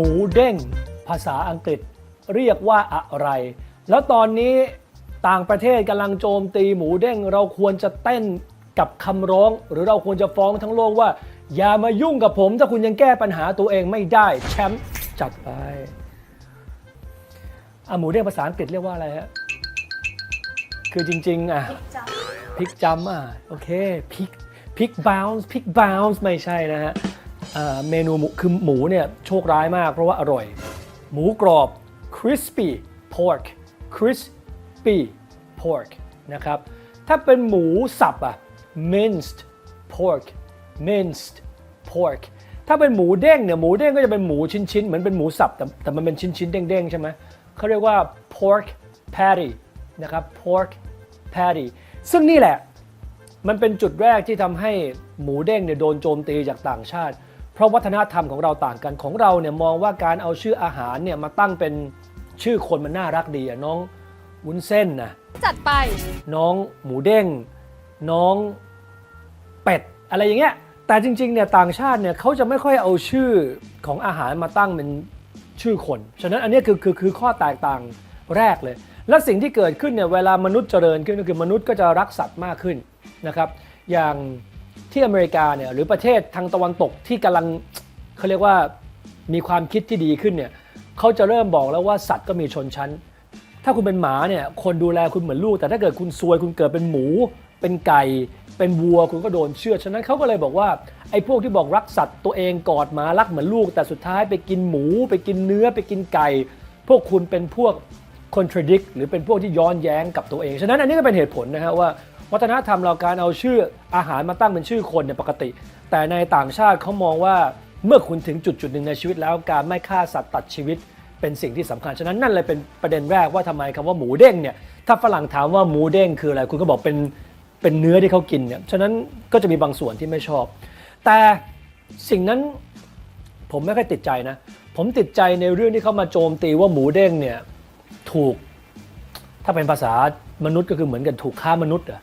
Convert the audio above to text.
มูเด้ง ภาษาอังกฤษเรียกว่าอะไร แล้วตอนนี้ต่างประเทศกำลังโจมตีหมูเด้ง เราควรจะเต้นกับคำร้อง หรือเราควรจะฟ้องทั้งโลกว่า อย่ามายุ่งกับผม ถ้าคุณยังแก้ปัญหาตัวเองไม่ได้ แชมป์จัดไปอะหมูเด้งภาษาอังกฤษเรียกว่าอะไรฮะคือจริง ๆ อะพลิกจัมป์อะโอเคพลิกพลิกบาวส์พลิกบาวส์ไม่ใช่นะฮะ เมนูหมูคือหมูเนี่ยโชคร้ายมากเพราะว่าอร่อย หมูกรอบ crispy pork crispy pork นะครับ ถ้าเป็นหมูสับอะ minced pork minced pork ถ้าเป็นหมูเด้งเนี่ยหมูเด้งก็จะเป็นหมูชิ้นๆเหมือนเป็นหมูสับแต่แต่มันเป็นชิ้นๆเด้งๆใช่ไหมเขาเรียกว่า pork patty นะครับ pork patty ซึ่งนี่แหละมันเป็นจุดแรกที่ทำให้หมูเด้งเนี่ยโดนโจมตีจากต่างชาติเราะวัฒนธรรมของเราต่างกันของเราเนี่ยมองว่าการเอาชื่ออาหารเนี่ยมาตั้งเป็นชื่อคนมันน่ารักดีอะน้องวุ้นเส้นนะจัดไป น้องหมูเด้ง น้องเป็ดอะไรอย่างเงี้ยแต่จริงๆเนี่ยต่างชาติเนี่ยเขาจะไม่ค่อยเอาชื่อของอาหารมาตั้งเป็นชื่อคน ฉะนั้นอันนี้คือคือคือข้อแตกต่างแรกเลย และสิ่งที่เกิดขึ้นเนี่ยเวลามนุษย์เจริญขึ้นก็คือมนุษย์ก็จะรักสัตว์มากขึ้นนะครับ อย่าง ที่อเมริกาเนี่ยหรือประเทศทางตะวันตกที่กำลังเขาเรียกว่ามีความคิดที่ดีขึ้นเนี่ยเขาจะเริ่มบอกแล้วว่าสัตว์ก็มีชนชั้น ถ้าคุณเป็นหมาเนี่ยคนดูแลคุณเหมือนลูก แต่ถ้าเกิดคุณซวยคุณเกิดเป็นหมู เป็นไก่ เป็นวัวคุณก็โดนเชื่อฉะนั้นเขาก็เลยบอกว่าไอ้พวกที่บอกรักสัตว์ตัวเองกอดหมารักเหมือนลูก แต่สุดท้ายไปกินหมู ไปกินเนื้อไปกินไก่ พวกคุณเป็นพวก contradict หรือเป็นพวกที่ย้อนแย้งกับตัวเอง ฉะนั้นอันนี้ก็เป็นเหตุผลนะฮะว่า วัฒนธรรมเราการเอาชื่ออาหารมาตั้งเป็นชื่อคนเนี่ยปกติ แต่ในต่างชาติเขามองว่าเมื่อคุณถึงจุดจุดหนึ่งในชีวิตแล้วการไม่ฆ่าสัตว์ตัดชีวิต เป็นสิ่งที่สำคัญ ฉะนั้นนั่นเลยเป็นประเด็นแรกว่าทำไมคำว่าหมูเด้งเนี่ยถ้าฝรั่งถามว่าหมูเด้งคืออะไรคุณก็บอกเป็นเป็นเนื้อที่เขากินเนี่ยฉะนั้นก็จะมีบางส่วนที่ไม่ชอบ แต่สิ่งนั้นผมไม่ค่อยติดใจนะ ผมติดใจในเรื่องที่เขามาโจมตีว่าหมูเด้งเนี่ยถูก ถ้าเป็นภาษามนุษย์ก็คือเหมือนกันถูกค้ามนุษย์อะ